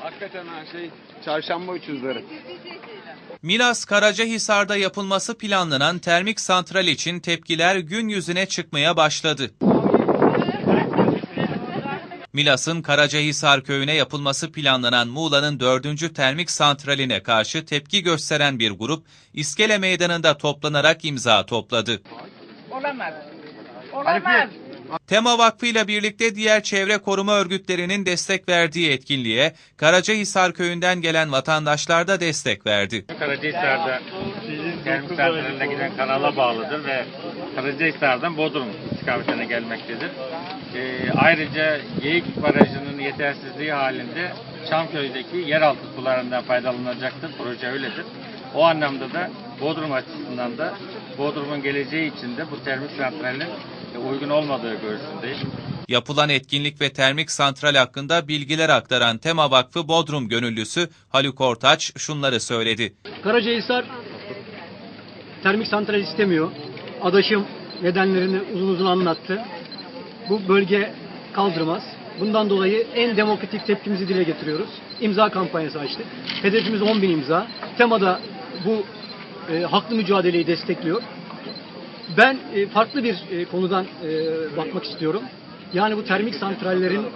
Hakikaten ha şey çarşamba uçuzları. Milas Karacahisar'da yapılması planlanan termik santral için tepkiler gün yüzüne çıkmaya başladı. Milas'ın Karacahisar köyüne yapılması planlanan Muğla'nın 4. termik santraline karşı tepki gösteren bir grup İskele Meydanı'nda toplanarak imza topladı. Olamaz. Olamaz. Tema Vakfı ile birlikte diğer çevre koruma örgütlerinin destek verdiği etkinliğe Karacahisar köyünden gelen vatandaşlar da destek verdi. Karacahisar'da termik santraline giden kanala bağlıdır ve Karacahisar'dan Bodrum istikametine gelmektedir. Ee, ayrıca Geyik Barajı'nın yetersizliği halinde Çamköy'deki yeraltı sularından faydalanacaktır. Proje öyledir. O anlamda da Bodrum açısından da Bodrum'un geleceği için de bu termik santralin e, uygun olmadığı görüşündeyim. Yapılan etkinlik ve termik santral hakkında bilgiler aktaran Tema Vakfı Bodrum gönüllüsü Haluk Ortaç şunları söyledi. Karacahisar termik santral istemiyor. Adaşım nedenlerini uzun uzun anlattı. Bu bölge kaldırmaz. Bundan dolayı en demokratik tepkimizi dile getiriyoruz. İmza kampanyası açtık. Hedefimiz 10 bin imza. Temada bu e, haklı mücadeleyi destekliyor. Ben e, farklı bir e, konudan e, bakmak istiyorum. Yani bu termik santrallerin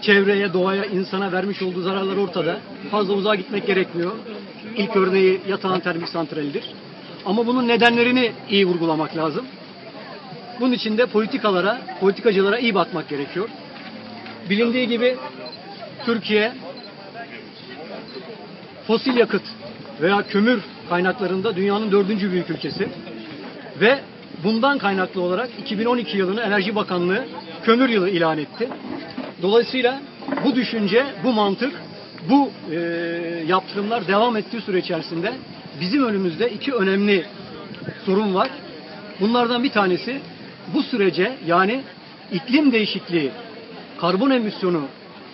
çevreye, doğaya, insana vermiş olduğu zararlar ortada. Fazla uzağa gitmek gerekmiyor. İlk örneği yatağan termik santralidir. Ama bunun nedenlerini iyi vurgulamak lazım. Bunun için de politikalara, politikacılara iyi bakmak gerekiyor. Bilindiği gibi Türkiye fosil yakıt veya kömür kaynaklarında dünyanın dördüncü büyük ülkesi. Ve bundan kaynaklı olarak 2012 yılını Enerji Bakanlığı kömür yılı ilan etti. Dolayısıyla bu düşünce, bu mantık, bu e, yaptırımlar devam ettiği süre içerisinde bizim önümüzde iki önemli sorun var. Bunlardan bir tanesi bu sürece yani iklim değişikliği, karbon emisyonu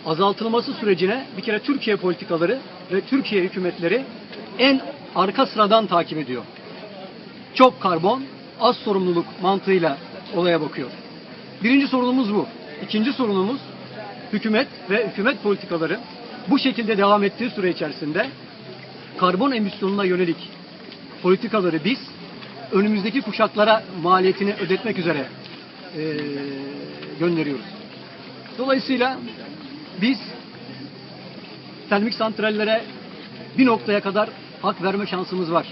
azaltılması sürecine bir kere Türkiye politikaları ve Türkiye hükümetleri en arka sıradan takip ediyor. Çok karbon, az sorumluluk mantığıyla olaya bakıyor. Birinci sorunumuz bu. İkinci sorunumuz hükümet ve hükümet politikaları bu şekilde devam ettiği süre içerisinde karbon emisyonuna yönelik politikaları biz önümüzdeki kuşaklara maliyetini ödetmek üzere eee, gönderiyoruz. Dolayısıyla biz termik santrallere bir noktaya kadar hak verme şansımız var.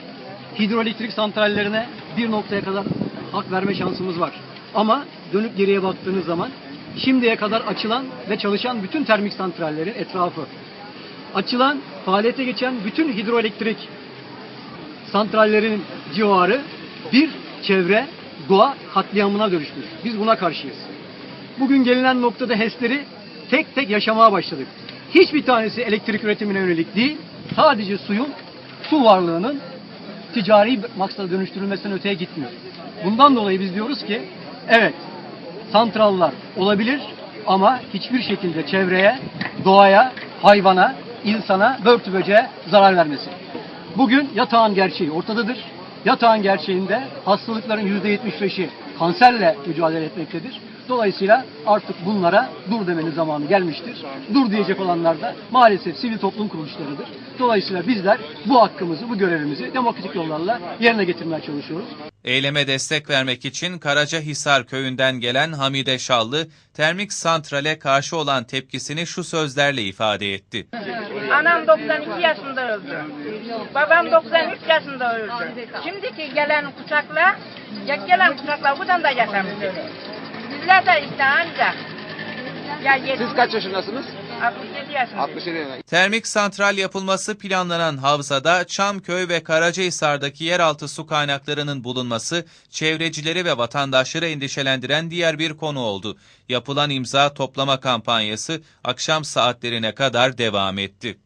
Hidroelektrik santrallerine bir noktaya kadar hak verme şansımız var. Ama dönüp geriye baktığınız zaman şimdiye kadar açılan ve çalışan bütün termik santrallerin etrafı, açılan, faaliyete geçen bütün hidroelektrik santrallerin civarı bir çevre, doğa katliamına dönüşmüş. Biz buna karşıyız. Bugün gelinen noktada HES'leri tek tek yaşamaya başladık. Hiçbir tanesi elektrik üretimine yönelik değil, sadece suyun, su varlığının ticari maksada dönüştürülmesinden öteye gitmiyor. Bundan dolayı biz diyoruz ki, evet santrallar olabilir ama hiçbir şekilde çevreye, doğaya, hayvana, insana, börtü böceğe zarar vermesin. Bugün yatağın gerçeği ortadadır. Yatağın gerçeğinde hastalıkların %75'i kanserle mücadele etmektedir. Dolayısıyla artık bunlara dur demenin zamanı gelmiştir. Dur diyecek olanlar da maalesef sivil toplum kuruluşlarıdır. Dolayısıyla bizler bu hakkımızı, bu görevimizi demokratik yollarla yerine getirmeye çalışıyoruz. Eyleme destek vermek için Karacahisar köyünden gelen Hamide Şallı, termik santrale karşı olan tepkisini şu sözlerle ifade etti. Anam 92 yaşında öldü. Babam 93 yaşında öldü. Şimdiki gelen kuşakla, ya gelen kuşakla buradan da yaşamıyor. Bizler de işte ancak. Ya Siz kaç yaşındasınız? 67 yaşında. 67 yaşında. Termik santral yapılması planlanan havzada Çamköy ve Karacahisar'daki yeraltı su kaynaklarının bulunması çevrecileri ve vatandaşları endişelendiren diğer bir konu oldu. Yapılan imza toplama kampanyası akşam saatlerine kadar devam etti.